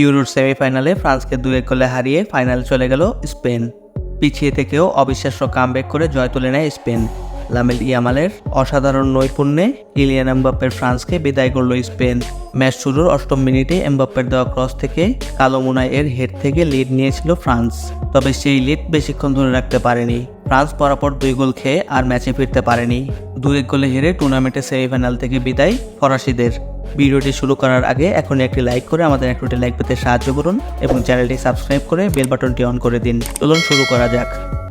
ইউরোর সেমিফাইনালে ফ্রান্সকে দু এক গোলে হারিয়ে ফাইনালে চলে গেল স্পেন। পিছিয়ে থেকেও অবিশ্বাস্য কামব্যাক করে জয় তুলে নেয় স্পেন। লামেল ইয়ামালের অসাধারণ নৈপুণ্যে ইলিয়ান এমবাপ্পের ফ্রান্সকে বিদায় করল স্পেন। ম্যাচ শুরুর অষ্টম মিনিটে এমবাপ্পের দেওয়া ক্রস থেকে কালো মুনাই এর হেড থেকে লিড নিয়েছিল ফ্রান্স, তবে সেই লিড বেশিক্ষণ ধরে রাখতে পারেনি। ফ্রান্স পরাপর দুই গোল খেয়ে আর ম্যাচে ফিরতে পারেনি। দুই গোলে হেরে টুর্নামেন্টের সেমিফাইনাল থেকে বিদায় ফরাসিদের। ভিডিওটি শুরু করার আগে এখন একটি লাইক করে আমাদের একটি লাইক পেতে সাহায্য করুন এবং চ্যানেলটি সাবস্ক্রাইব করে বেল বাটনটি অন করে দিন। চলুন শুরু করা যাক।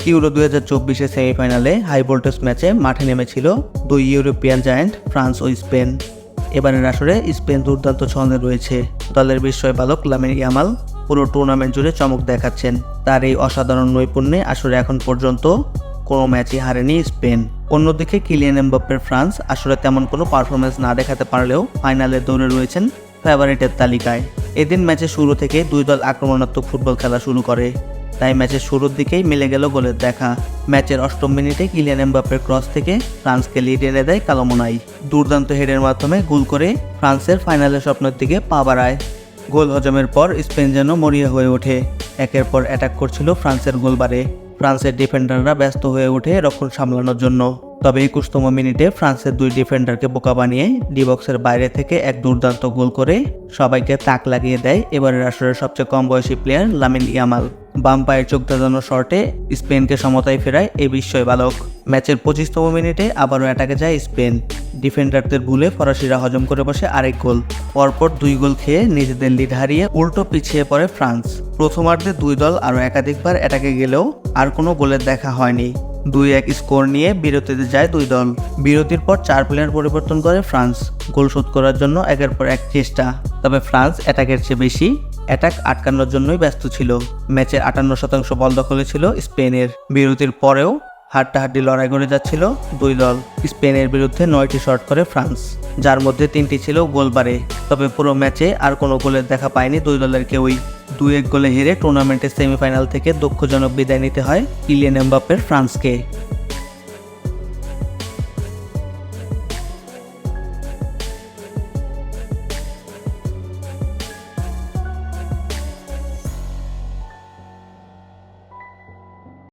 ইউরো দুই হাজার চব্বিশের সেমিফাইনালে হাই ভোল্টেজ ম্যাচে মাঠে নেমেছিল দুই ইউরোপিয়ান জায়ান্ট ফ্রান্স ও স্পেন এবারের আসরে স্পেন দুর্দান্ত ছন্দে রয়েছে। দলের বিস্ময় বালক লামিন ইয়ামাল পুরো টুর্নামেন্ট জুড়ে চমক দেখাচ্ছেন। তার এই অসাধারণ নৈপুণ্যে আসরে এখন পর্যন্ত কোনো ম্যাচই হারেনি স্পেন অন্যদিকে কিলিয়ান এমবাপ্পের ফ্রান্স আসলে তেমন কোনো পারফরমেন্স না দেখাতে পারলেও ফাইনালে দৌড়ে রয়েছেন ফেভারিটের তালিকায়। এদিন ম্যাচের শুরু থেকে দুই দল আক্রমণাত্মক ফুটবল খেলা শুরু করে। তাই ম্যাচের শুরুর দিকেই মিলে গেল গোলের দেখা। ম্যাচের অষ্টম মিনিটে কিলিয়ান এমবাপ্পের ক্রস থেকে ফ্রান্সকে লিড এনে দেয় কালোমোনাই। দুর্দান্ত হেডের মাধ্যমে গোল করে ফ্রান্সের ফাইনালের স্বপ্নের দিকে পা বাড়ায়। গোল হজমের পর স্পেন যেন মরিয়া হয়ে ওঠে। একের পর অ্যাটাক করছিল ফ্রান্সের গোলবারে। ফ্রান্সের ডিফেন্ডাররা ব্যস্ত হয়ে ওঠে রক্ষণ সামলানোর জন্য। তবে একুশতম মিনিটে ফ্রান্সের দুই ডিফেন্ডারকে বোকা বানিয়ে ডিবক্সের বাইরে থেকে এক দুর্দান্ত গোল করে সবাইকে তাক লাগিয়ে দেয় এবারের আসরের সবচেয়ে কম বয়সী প্লেয়ার লামিন ইয়ামাল। বাম পায়ের চোখ দাদানো শর্টে স্পেনকে সমতায় ফেরায় এই বিস্ময় বালক। ম্যাচের পঁচিশতম মিনিটে আবারও অ্যাটাকে যায় স্পেন। ডিফেন্ডারদের ভুলে ফরাসিরা হজম করে বসে আরেক গোল। পরপর দুই গোল খেয়ে নিজেদের লিড হারিয়ে উল্টো পিছিয়ে পড়ে ফ্রান্স। প্রথমার্ধে দুই দল আরও একাধিকবার অ্যাটাকে গেলেও আর কোনো গোলের দেখা হয়নি। দুই এক স্কোর নিয়ে বিরতিতে যায় দুই দল। বিরতির পর চার প্লেয়ার পরিবর্তন করে ফ্রান্স। গোল শোধ করার জন্য একের পর এক চেষ্টা। তবে ফ্রান্স অ্যাটাকের চেয়ে বেশি অ্যাটাক আটকানোর জন্যই ব্যস্ত ছিল। ম্যাচের আটান্ন শতাংশ বল দখলে ছিল স্পেনের। বিরতির পরেও হাড্ডাহাড্ডি লড়াই করে যাচ্ছিল দুই দল স্পেনের বিরুদ্ধে নয়টি শট করে ফ্রান্স, যার মধ্যে তিনটি ছিল গোলবারে। তবে পুরো ম্যাচে আর কোনো গোলের দেখা পায়নি দুই দলের কেউই। দুই এক গোলে হেরে টুর্নামেন্টের সেমিফাইনাল থেকে দুঃখজনক বিদায় নিতে হয় ইলিয়ান এমবাপ্পের ফ্রান্সকে।